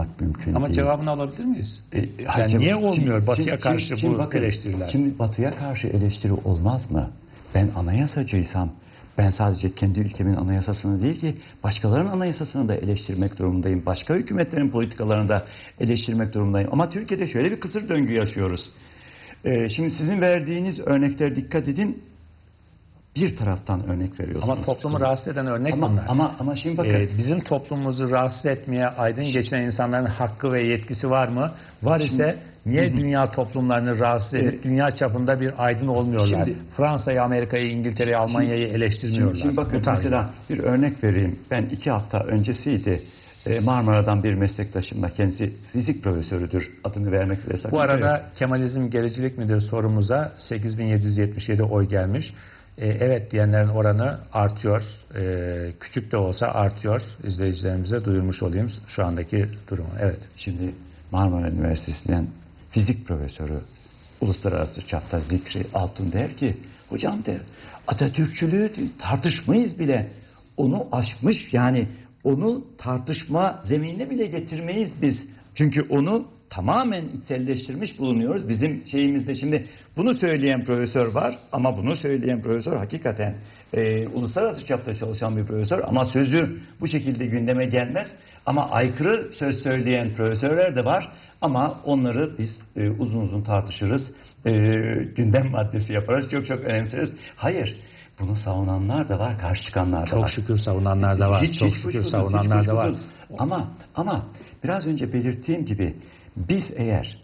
olmak mümkün Ama değil. cevabını alabilir miyiz? E, Yani niye olmuyor şimdi- Batı'ya şimdi- karşı şimdi bu bakın, eleştiriler? Şimdi Batı'ya karşı eleştiri olmaz mı? Ben anayasacıysam ben sadece kendi ülkemin anayasasını değil ki başkalarının anayasasını da eleştirmek durumundayım. Başka hükümetlerin politikalarını da eleştirmek durumundayım. Ama Türkiye'de şöyle bir kısır döngü yaşıyoruz. E, şimdi sizin verdiğiniz örnekler dikkat edin bir taraftan örnek veriyorsunuz. Ama toplumu rahatsız eden örnek ama, bunlar. ama, ama şimdi bakın. Ee, bizim toplumumuzu rahatsız etmeye aydın geçinen insanların hakkı ve yetkisi var mı? Var ise niye dünya toplumlarını rahatsız edip dünya çapında bir aydın olmuyorlar? Şimdi- Fransa'yı, Amerika'yı, İngiltere'yi, Almanya'yı eleştirmiyorlar. Şimdi, şimdi bakın mesela bir örnek vereyim. Ben iki hafta öncesiydi. e, Marmara'dan bir meslektaşımla kendisi fizik profesörüdür. Adını vermek bile sakınca Bu yok. arada Kemalizm gericilik midir sorumuza 8777 oy gelmiş. Ee, evet diyenlerin oranı artıyor. Ee, küçük de olsa artıyor. İzleyicilerimize duyurmuş olayım şu andaki durumu. Evet. Şimdi Marmara Üniversitesi'nden fizik profesörü uluslararası çapta Zikri Altun der ki hocam der Atatürkçülüğü tartışmayız bile onu aşmış yani onu tartışma zeminine bile getirmeyiz biz. Çünkü onu tamamen içselleştirmiş bulunuyoruz. Bizim şeyimizde şimdi bunu söyleyen profesör var ama bunu söyleyen profesör hakikaten e, uluslararası çapta çalışan bir profesör ama sözü bu şekilde gündeme gelmez. Ama aykırı söz söyleyen profesörler de var ama onları biz e, uzun uzun tartışırız. E, gündem maddesi yaparız. Çok çok önemseriz. Hayır. Bunu savunanlar da var, karşı çıkanlar da Çok var. şükür savunanlar da var. Hiç- Çok hiç şükür kuşkusuz, savunanlar hiç da var. Ama ama biraz önce belirttiğim gibi biz eğer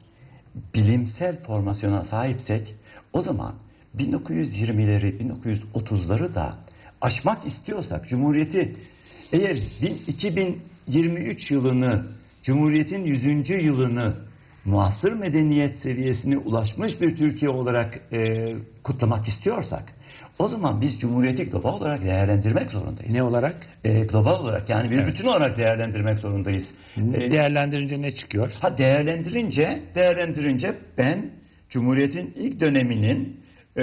bilimsel formasyona sahipsek o zaman 1920'leri 1930'ları da aşmak istiyorsak Cumhuriyeti eğer bin- 2023 yılını Cumhuriyet'in 100. yılını muasır medeniyet seviyesine ulaşmış bir Türkiye olarak e, kutlamak istiyorsak o zaman biz Cumhuriyeti global olarak değerlendirmek zorundayız. Ne olarak? E, global olarak yani bir Evet. bütün olarak değerlendirmek zorundayız. E, Değerlendirince ne çıkıyor? ha değerlendirince değerlendirince ben Cumhuriyet'in ilk döneminin e,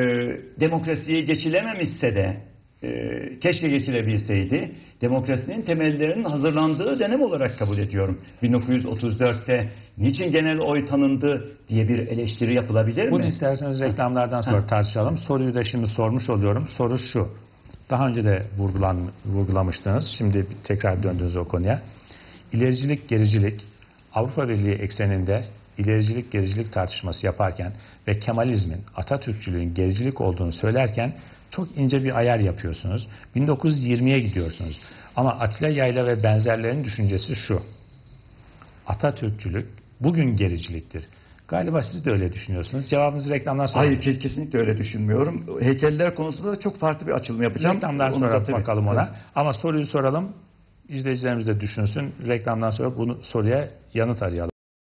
demokrasiye geçilememişse de e, keşke geçilebilseydi demokrasinin temellerinin hazırlandığı dönem olarak kabul ediyorum. 1934'te niçin genel oy tanındı diye bir eleştiri yapılabilir Bunu mi? isterseniz reklamlardan sonra tartışalım. Soruyu da şimdi sormuş oluyorum. Soru şu. Daha önce de vurgulan, vurgulamıştınız. Şimdi tekrar döndünüz o konuya. İlericilik, gericilik Avrupa Birliği ekseninde ilericilik, gericilik tartışması yaparken ve Kemalizmin, Atatürkçülüğün gericilik olduğunu söylerken çok ince bir ayar yapıyorsunuz. 1920'ye gidiyorsunuz. Ama Atilla Yayla ve benzerlerinin düşüncesi şu. Atatürkçülük bugün gericiliktir. Galiba siz de öyle düşünüyorsunuz. Cevabınızı reklamdan sonra Hayır kes- kesinlikle öyle düşünmüyorum. Heykeller konusunda da çok farklı bir açılım yapacağım. reklamdan Onu sonra da tabii- bakalım ona. tabii. Ama soruyu soralım. İzleyicilerimiz de düşünsün. Reklamdan sonra bunu soruya yanıt arayalım.